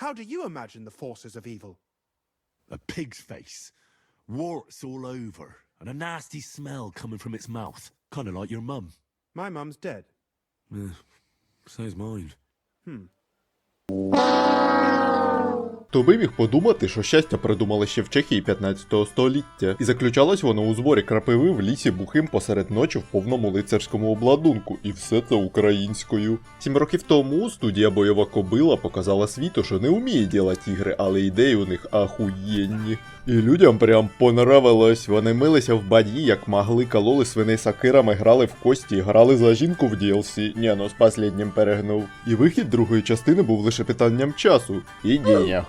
How do you imagine the forces of evil? A pig's face, warts all over, and a nasty smell coming from its mouth. Kind of like your mum. My mum's dead. Yeah, so's mine. Hmm. Хто би міг подумати, що щастя придумали ще в Чехії 15 століття, і заключалось воно у зборі крапиви в лісі бухим посеред ночі в повному лицарському обладунку, і все це українською. Сім років тому студія Бойова кобила показала світу, що не вміє ділати ігри, але ідеї у них ахуєнні. І людям прям понравилось. Вони милися в баді, як могли, кололи свиней сакирами, грали в кості, грали за жінку в DLC. Ні, ну з последнім перегнув. І вихід другої частини був лише питанням часу і денег.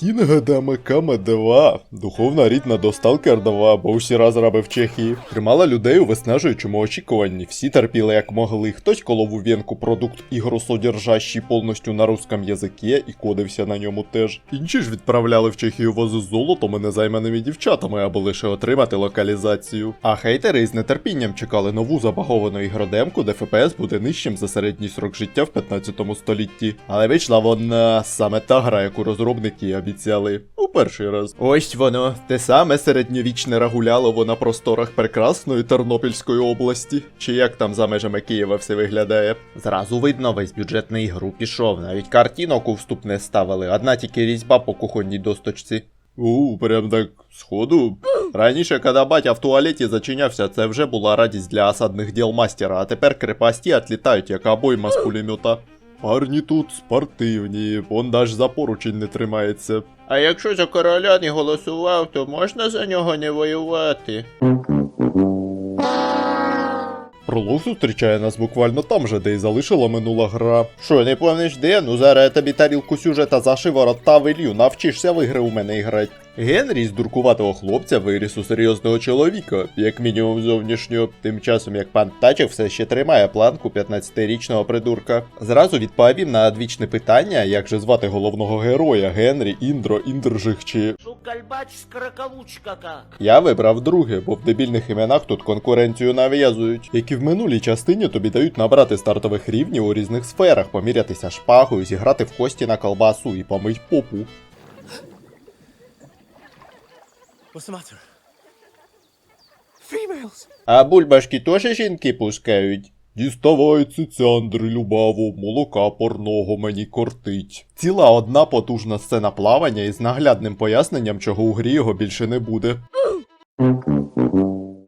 Кінгдами Каме 2, духовна рідна до 2, бо усі розраби в Чехії, тримала людей у виснажуючому очікуванні. Всі терпіли як могли. Хтось колов у венку продукт ігросодержащий повністю на русском язикі і кодився на ньому теж. Інші ж відправляли в Чехію вози з золотом і незайманими дівчатами, аби лише отримати локалізацію. А хейтери із нетерпінням чекали нову забаговану ігродемку, де ФПС буде нижчим за середній срок життя в 15 столітті. Але вийшла вона саме та гра, яку розробники обіцяли у перший раз. Ось воно, те саме середньовічне рагулялово на просторах прекрасної Тернопільської області. Чи як там за межами Києва все виглядає? Зразу видно, весь бюджет на пішов. Навіть картинок у вступ не ставили, одна тільки різьба по кухонній досточці. У, прям так сходу. Раніше, коли батя в туалеті зачинявся, це вже була радість для осадних діл мастера, а тепер крепості отлітають, як обойма з пулемета. Парні тут спортивні, он даже за поручень не тримається. А якщо за короля не голосував, то можна за нього не воювати. Пролог зустрічає нас буквально там же, де й залишила минула гра. Що, не помниш де? Ну зараз я тобі тарілку сюжета за шиворот та вилью, навчишся в ігри у мене грати. Генрі з дуркуватого хлопця виріс у серйозного чоловіка, як мінімум зовнішньо, тим часом як пан Тачик все ще тримає планку 15-річного придурка. Зразу відповім на одвічне питання, як же звати головного героя Генрі, Індро, Індржих чи Шукальбач скракавучка. я вибрав друге, бо в дебільних іменах тут конкуренцію нав'язують, які в минулій частині тобі дають набрати стартових рівнів у різних сферах, помірятися шпагою, зіграти в кості на колбасу і помить попу. What's the matter? Females! А бульбашки теж жінки пускають. Діставай цицяндри, любаво, молока порного мені кортить. Ціла одна потужна сцена плавання із наглядним поясненням, чого у грі його більше не буде.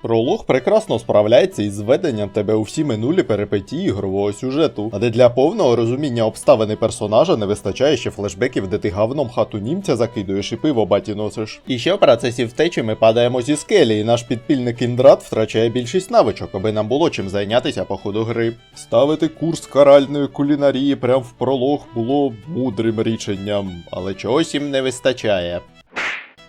Пролог прекрасно справляється із зведенням тебе у всі минулі перипетії ігрового сюжету, а де для повного розуміння обставини персонажа не вистачає ще флешбеків, де ти говном хату німця закидуєш і пиво баті носиш. І ще в процесі втечі ми падаємо зі скелі, і наш підпільник Індрат втрачає більшість навичок, аби нам було чим зайнятися по ходу гри. Ставити курс каральної кулінарії прямо в пролог було мудрим рішенням, але чогось їм не вистачає.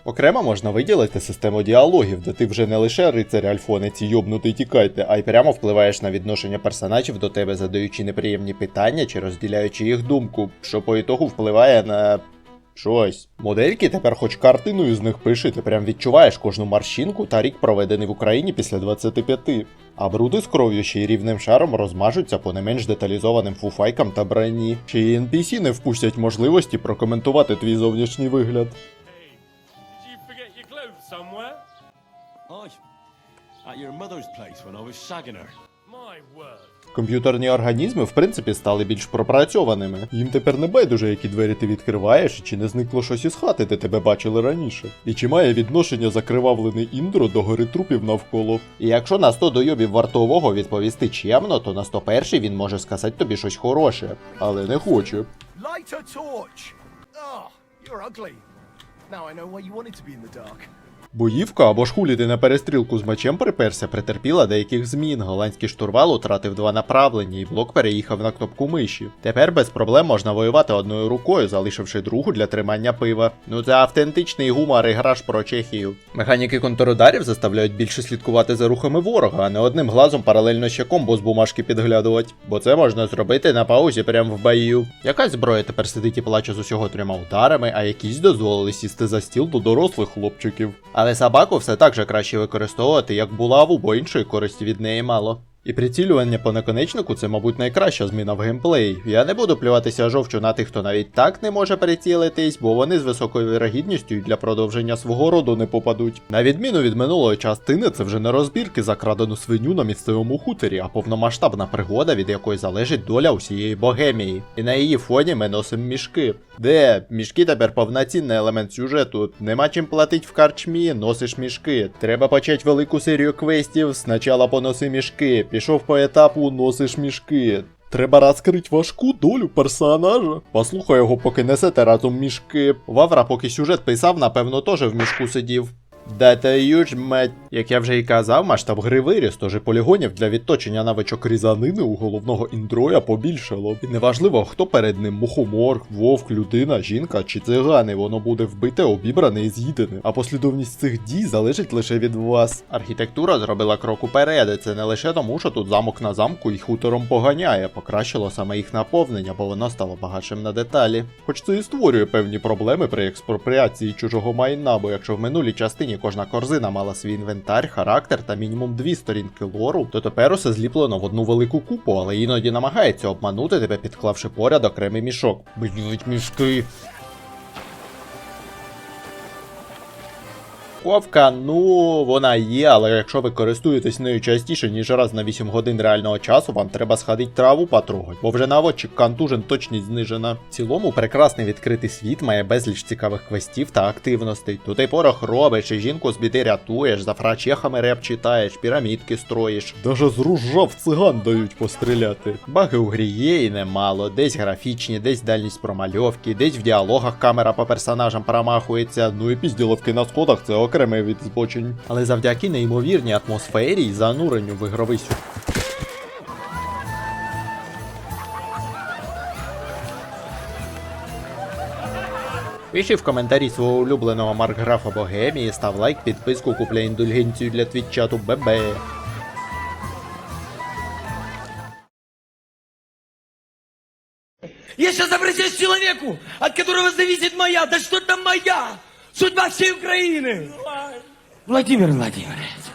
Окремо можна виділити систему діалогів, де ти вже не лише рицарь альфонець йобнутий тікайте, а й прямо впливаєш на відношення персонажів до тебе, задаючи неприємні питання чи розділяючи їх думку, що по ітогу впливає на. Щось. Модельки тепер хоч картиною з них пиши, ти прям відчуваєш кожну марщинку та рік проведений в Україні після 25. А бруди з кров'ю ще й рівним шаром розмажуться по не менш деталізованим фуфайкам та броні. Чи NPC не впустять можливості прокоментувати твій зовнішній вигляд. At your mother's place when I was shagging her. My word. Комп'ютерні організми, в принципі, стали більш пропрацьованими. Їм тепер не байдуже, які двері ти відкриваєш, і чи не зникло щось із хати, де тебе бачили раніше. І чи має відношення закривавлений індро до гори трупів навколо. І якщо на 100 дойобів вартового відповісти чемно, то на 101 він може сказати тобі щось хороше, але не хоче. Light a torch! Oh, you're ugly. Now I know why you wanted to be in the dark. Боївка або ж хуліти на перестрілку з мечем приперся, претерпіла деяких змін. Голландський штурвал утратив два направлення, і блок переїхав на кнопку миші. Тепер без проблем можна воювати одною рукою, залишивши другу для тримання пива. Ну це автентичний гумор і граш про Чехію. Механіки контрударів заставляють більше слідкувати за рухами ворога, а не одним глазом паралельно ще комбо з бумажки підглядувати. Бо це можна зробити на паузі прямо в бою. Якась зброя тепер сидить і плаче з усього трьома ударами, а якісь дозволили сісти за стіл до дорослих хлопчиків. Але собаку все так же краще використовувати як булаву, бо іншої користі від неї мало. І прицілювання по наконечнику це, мабуть, найкраща зміна в геймплеї. Я не буду плюватися жовчу на тих, хто навіть так не може прицілитись, бо вони з високою вірогідністю і для продовження свого роду не попадуть. На відміну від минулої частини, це вже не розбірки за крадену свиню на місцевому хуторі, а повномасштабна пригода, від якої залежить доля усієї богемії. І на її фоні ми носимо мішки. Де? Мішки тепер повноцінний елемент сюжету. Нема чим платить в карчмі, носиш мішки. Треба почати велику серію квестів. Спочатку поноси мішки. Пішов по етапу, носиш мішки. Треба розкрити важку долю персонажа. Послухай його, поки несете разом мішки. Вавра, поки сюжет писав, напевно, теж в мішку сидів. Дата юж, мать. Як я вже і казав, масштаб гри виріс, тож і полігонів для відточення навичок різанини у головного індроя побільшало. І неважливо, хто перед ним мухомор, вовк, людина, жінка чи цигани, воно буде вбите, обібране і з'їдене. А послідовність цих дій залежить лише від вас. Архітектура зробила крок уперед, і це не лише тому, що тут замок на замку і хутором поганяє, покращило саме їх наповнення, бо воно стало багатшим на деталі. Хоч це і створює певні проблеми при експропріації чужого майна, бо якщо в минулій частині кожна корзина мала свій інвентар, характер та мінімум дві сторінки лору, то тепер усе зліплено в одну велику купу, але іноді намагається обманути тебе, підклавши поряд окремий мішок. Блять, мішки. Ковка, ну вона є, але якщо ви користуєтесь нею частіше, ніж раз на 8 годин реального часу, вам треба сходити траву потрогать, бо вже наводчик контужен точність знижена. В цілому прекрасний відкритий світ має безліч цікавих квестів та активностей. Тут і порох робиш, і жінку з біди рятуєш, за фрачехами реп читаєш, пірамідки строїш. Даже з ружав циган дають постріляти. Баги у грі є і немало, десь графічні, десь дальність промальовки, десь в діалогах камера по персонажам промахується, ну і пізділовки на сходах це окремий від збочень. Але завдяки неймовірній атмосфері і зануренню в ігровий. Пиши в коментарі свого улюбленого маркграфа Богемії, став лайк, підписку, купляй індульгенцію для твітчату ББ. Я сейчас обращаюсь к человеку, от которого зависит моя, да что там моя, судьба всей Украины. Владимир Владимирович,